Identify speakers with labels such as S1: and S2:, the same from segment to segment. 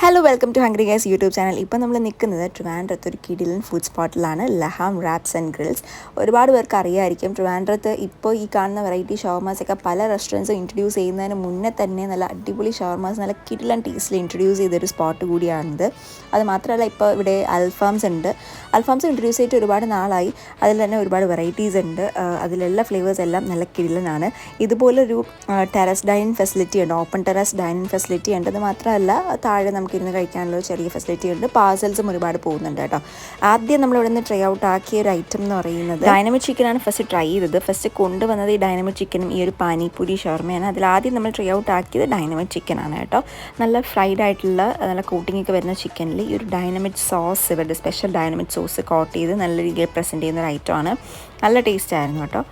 S1: Hello welcome to hungry guys YouTube channel ഇപ്പോൾ നമ്മൾ നിൽക്കുന്നത് ട്രിവാൻഡ്രത്ത് ഒരു കിഡിലൻ ഫുഡ് സ്പോട്ടിലാണ് ലഹാം റാപ്സ് ആൻഡ് ഗ്രിൽസ് ഒരുപാട് പേർക്ക് അറിയായിരിക്കും ട്രിവാൻഡ്രത്ത് ഇപ്പോൾ ഈ കാണുന്ന വെറൈറ്റി ഷവർമാസ് ഒക്കെ പല റെസ്റ്റോറന്റ്സും ഇൻട്രൊഡ്യൂസ് ചെയ്യുന്നതിന് മുന്നേ തന്നെ നല്ല അടിപൊളി ഷവർമാസ് നല്ല കിഡിലൻ ടേസ്റ്റിൽ ഇൻട്രൊഡ്യൂസ് ചെയ്തൊരു സ്പോട്ട് കൂടിയാണിത്. അത് മാത്രമല്ല ഇപ്പോൾ ഇവിടെ അൽഫാംസ് ഉണ്ട്. അൽഫാംസ് ഇൻട്രൊഡ്യൂസ് ചെയ്തിട്ട് ഒരുപാട് നാളായി. അതിൽ തന്നെ ഒരുപാട് വെറൈറ്റീസ് ഉണ്ട്. അതിലെല്ലാ ഫ്ലേവേഴ്സ് എല്ലാം നല്ല കിഡിലനാണ് ഇതുപോലൊരു ടെറസ് ഡൈനിങ് ഫെസിലിറ്റി ഉണ്ട്. ഓപ്പൺ ടെറസ് ഡൈനിങ് ഫെസിലിറ്റി ഉണ്ട് അത് മാത്രമല്ല താഴെ നമുക്ക് ഇരുന്ന് കഴിക്കാനുള്ള ചെറിയ ഫെസിലിറ്റി ഉണ്ട്. പാഴ്സൽസും ഒരുപാട് പോകുന്നുണ്ട് കേട്ടോ. ആദ്യം നമ്മൾ നിന്ന് ട്രൈ ഔട്ട് ആക്കിയ ഒരു ഐറ്റം എന്ന് പറയുന്നത് ഡൈനമിക് ചിക്കനാണ് ഫസ്റ്റ് ട്രൈ ചെയ്തത്. ഫസ്റ്റ് കൊണ്ടുവന്നത് ഈ ഡൈനമിക് ചിക്കനും ഈ ഒരു പാനിപ്പൂരി ഷവർമയാണ്. അതിൽ ആദ്യം നമ്മൾ ട്രൈ ഔട്ട് ആക്കിയത് ഡൈനമിക് ചിക്കനാണ് കേട്ടോ. നല്ല ഫ്രൈഡ് ആയിട്ടുള്ള നല്ല കോട്ടിംഗ് ഒക്കെ വരുന്ന ചിക്കനിൽ ഈ ഒരു ഡൈനമിക് സോസ് ഇവരുടെ സ്പെഷ്യൽ ഡൈനമിക് സോസ് കോട്ട് ചെയ്ത് നല്ല രീതിയിൽ പ്രസന്റ് ചെയ്യുന്ന ഒരു ഐറ്റമാണ് നല്ല ടേസ്റ്റ് ആയിരുന്നു കേട്ടോ.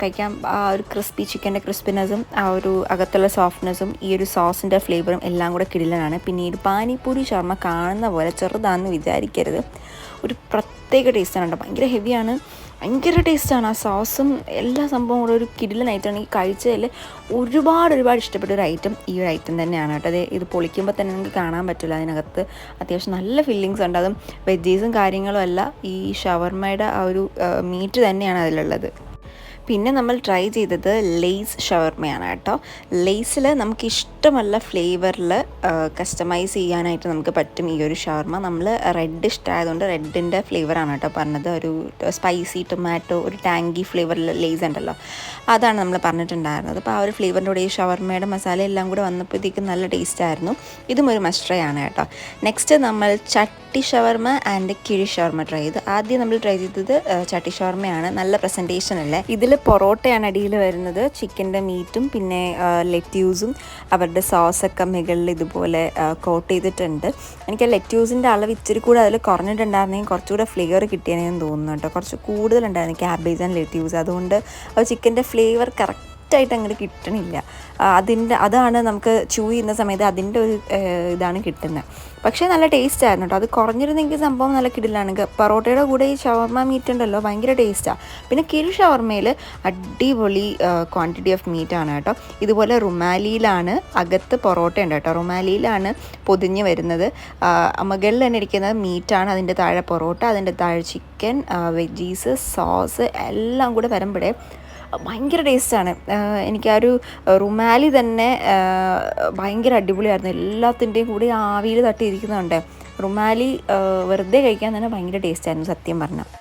S1: കഴിക്കാൻ ആ ഒരു ക്രിസ്പി ചിക്കന്റെ ക്രിസ്പിനെസ്സും ആ ഒരു അകത്തുള്ള സോഫ്റ്റ്നെസ്സും ഈ ഒരു സോസിന്റെ ഫ്ലേവറും എല്ലാം കൂടെ കിടിലനാണ്. പിന്നെ ഈ ഒരു പാനിപ്പൂരി ശർമ്മ കാണുന്ന പോലെ ചെറുതാണെന്ന് വിചാരിക്കരുത്. ഒരു പ്രത്യേക ടേസ്റ്റാണ് കേട്ടോ. ഭയങ്കര ഹെവിയാണ് ഭയങ്കര ടേസ്റ്റാണ്. ആ സോസും എല്ലാ സംഭവവും കൂടെ ഒരു കിടിലൻ ഐറ്റം എനിക്ക് കഴിച്ചതിൽ ഒരുപാട് ഒരുപാട് ഇഷ്ടപ്പെട്ട ഒരു ഐറ്റം ഈ ഒരു ഐറ്റം തന്നെയാണ് കേട്ടോ. അത് ഇത് പൊളിക്കുമ്പോൾ തന്നെ നിങ്ങൾക്ക് കാണാൻ പറ്റില്ല അതിനകത്ത്. അത്യാവശ്യം നല്ല ഫില്ലിങ്സ് ഉണ്ട്. അതും വെജീസും കാര്യങ്ങളും അല്ല ഈ ഷവർമയുടെ ആ ഒരു മീറ്റ് തന്നെയാണ് അതിലുള്ളത്. പിന്നെ നമ്മൾ ട്രൈ ചെയ്തത് ലേസ് ഷവർമയാണ് കേട്ടോ. ലേസിൽ നമുക്ക് ഇഷ്ടമുള്ള ഫ്ലേവറിൽ കസ്റ്റമൈസ് ചെയ്യാനായിട്ട് നമുക്ക് പറ്റും ഈ ഒരു ഷവർമ നമ്മൾ റെഡ് ഇഷ്ടമായതുകൊണ്ട് റെഡിന്റെ ഫ്ലേവറാണ് കേട്ടോ പറഞ്ഞത്. ഒരു സ്പൈസി ടൊമാറ്റോ ഒരു ടാങ്കി ഫ്ലേവറിൽ ലേസ് ഉണ്ടല്ലോ. അതാണ് നമ്മൾ പറഞ്ഞിട്ടുണ്ടായിരുന്നത്. അപ്പോൾ ആ ഒരു ഫ്ലേവറിന്റെ കൂടെ ഈ ഷവർമയുടെ മസാല എല്ലാം കൂടെ വന്നപ്പോഴത്തേക്കും നല്ല ടേസ്റ്റ് ആയിരുന്നു. ഇതും ഒരു മസ്ട്രയാണ് കേട്ടോ. നെക്സ്റ്റ് നമ്മൾ ചട്ടി ഷവർമ ആൻഡ് കിഴി ഷവർമ ട്രൈ ചെയ്തു. ആദ്യം നമ്മൾ ട്രൈ ചെയ്തത് ചട്ടി ഷവർമയാണ് നല്ല പ്രസന്റേഷൻ അല്ലേ? ഇതിൽ പൊറോട്ടയാണ് അടിയിൽ വരുന്നത്. ചിക്കന്റെ മീറ്റും പിന്നെ ലെറ്റ്യൂസും അവരുടെ സോസൊക്കെ മുകളിൽ ഇതുപോലെ കോട്ട് ചെയ്തിട്ടുണ്ട്. എനിക്ക് ലെറ്റ്യൂസിന്റെ അളവ് ഇച്ചിരി കൂടെ അതിൽ കുറഞ്ഞിട്ടുണ്ടായിരുന്നെങ്കിൽ കുറച്ചുകൂടെ ഫ്ലേവർ കിട്ടിയെന്ന് തോന്നുന്നു കേട്ടോ. കുറച്ച് കൂടുതലുണ്ടായിരുന്നു. Cabbage and lettuce. അതുകൊണ്ട് ചിക്കന്റെ ഫ്ലേവർ കറക്റ്റ് കറക്റ്റായിട്ട് അങ്ങോട്ട് കിട്ടണില്ല. അതിന്റെ അതാണ് നമുക്ക് ചൂ ചെയ്യുന്ന സമയത്ത് അതിന്റെ ഒരു ഇതാണ് കിട്ടുന്നത് പക്ഷേ നല്ല ടേസ്റ്റ് ആയിരുന്നു കേട്ടോ അത് കുറഞ്ഞിരുന്നെങ്കിൽ സംഭവം നല്ല കിടിലാണ്. പൊറോട്ടയുടെ കൂടെ ഈ ഷവർമ മീറ്റ് ഉണ്ടല്ലോ ഭയങ്കര ടേസ്റ്റാണ് പിന്നെ കിരു ഷവർമയിൽ അടിപൊളി ക്വാണ്ടിറ്റി ഓഫ് മീറ്റ് ആണ് കേട്ടോ ഇതുപോലെ റുമാലിയിലാണ് അകത്ത് പൊറോട്ട ഉണ്ട് കേട്ടോ റുമാലിയിലാണ് പൊതിഞ്ഞ് വരുന്നത്. മുകളിൽ തന്നെ ഇരിക്കുന്നത് മീറ്റാണ് അതിന്റെ താഴെ പൊറോട്ട അതിന്റെ താഴെ ചിക്കൻ വെജീസ് സോസ് എല്ലാം കൂടെ വരുമ്പോഴേ ഭയങ്കര ടേസ്റ്റാണ്. എനിക്ക് ആ ഒരു റുമാലി തന്നെ ഭയങ്കര അടിപൊളിയായിരുന്നു. എല്ലാത്തിന്റെയും കൂടി ആവിയിൽ തട്ടിയിരിക്കുന്നുണ്ട് റുമാലി വെറുതെ കഴിക്കാൻ തന്നെ ഭയങ്കര ടേസ്റ്റായിരുന്നു സത്യം പറഞ്ഞാൽ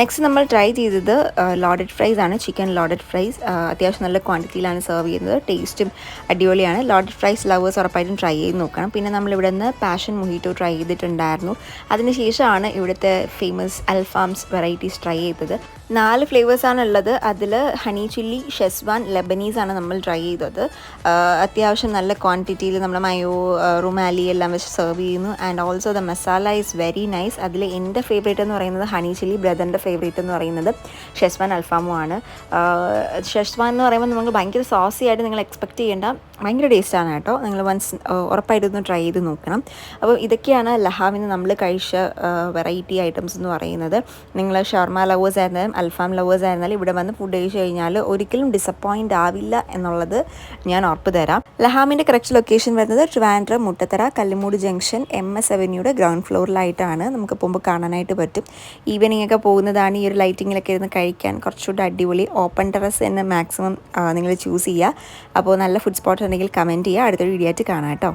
S1: നെക്സ്റ്റ് നമ്മൾ ട്രൈ ചെയ്തത് ലോഡഡ് ഫ്രൈസ് ആണ്. ചിക്കൻ ലോഡഡ് ഫ്രൈസ് അത്യാവശ്യം നല്ല ക്വാണ്ടിറ്റിയിലാണ് സെർവ് ചെയ്യുന്നത്. ടേസ്റ്റും അടിപൊളിയാണ്. ലോഡഡ് ഫ്രൈസ് ലവേഴ്സ് ഉറപ്പായിട്ടും ട്രൈ ചെയ്ത് നോക്കണം. പിന്നെ നമ്മൾ ഇവിടെ നിന്ന് പാഷൻ മൊഹിറ്റോ ട്രൈ ചെയ്തിട്ടുണ്ടായിരുന്നു അതിനുശേഷമാണ് ഇവിടുത്തെ ഫേമസ് അൽഫാംസ് വെറൈറ്റീസ് ട്രൈ ചെയ്തത്. നാല് ഫ്ലേവേഴ്സാണ് ഉള്ളത്. അതിൽ ഹണി ചില്ലി ഷെസ്വാൻ ലെബനീസ് ആണ് നമ്മൾ ട്രൈ ചെയ്തത്. അത്യാവശ്യം നല്ല ക്വാണ്ടിറ്റിയിൽ നമ്മൾ മയോ റുമാലി എല്ലാം വെച്ച് സെർവ് ചെയ്യുന്നു. And also the masala is very nice അതിൽ എന്റെ ഫേവറേറ്റ് എന്ന് പറയുന്നത് ഹണി ചില്ലി ബ്രദറിന്റെ ഫേവറേറ്റ് എന്ന് പറയുന്നത് ഷെസ്വാൻ അൽഫാമും ആണ്. ഷെസ്വാൻ എന്ന് പറയുമ്പോൾ നമുക്ക് ഭയങ്കര സോസി ആയിട്ട് നിങ്ങൾ എക്സ്പെക്റ്റ് ചെയ്യേണ്ട ഭയങ്കര ടേസ്റ്റാണ് കേട്ടോ. നിങ്ങൾ വൺസ് ഉറപ്പായിട്ടൊന്ന് ട്രൈ ചെയ്ത് നോക്കണം. അപ്പോൾ ഇതൊക്കെയാണ് ലഹാമിന് നമ്മൾ കഴിച്ച വെറൈറ്റി ഐറ്റംസ് എന്ന് പറയുന്നത്. നിങ്ങൾ ഷവർമ ലവേഴ്സ് ആയിരുന്നാലും അൽഫാം ലവേഴ്സ് ആയിരുന്നാലും ഇവിടെ വന്ന് ഫുഡ് കഴിച്ച് കഴിഞ്ഞാൽ ഒരിക്കലും ഡിസപ്പോയിന്റ് ആവില്ല എന്നുള്ളത് ഞാൻ ഉറപ്പ് തരാം. ലഹാമിന്റെ കറക്റ്റ് ലൊക്കേഷൻ വരുന്നത് Trivandrum Muttathara Kallumoodu junction M S അവന്യൂടെ ground ഫ്ലോറിലായിട്ടാണ് നമുക്ക് പോകുമ്പോൾ കാണാനായിട്ട് പറ്റും. ഈവനിങ് ഒക്കെ പോകുന്നതാണ് ഈ ഒരു ലൈറ്റിങ്ങിലൊക്കെ ഇരുന്ന് കഴിക്കാൻ കുറച്ചുകൂടെ അടിപൊളി. ഓപ്പൺ ടെറസ് തന്നെ മാക്സിമം നിങ്ങൾ ചൂസ് ചെയ്യുക. അപ്പോൾ നല്ല ഫുഡ് സ്പോട്ട് ഉണ്ടെങ്കിൽ കമന്റ് ചെയ്യുക. അടുത്തൊരു വീഡിയോ ആയിട്ട് കാണാം കേട്ടോ.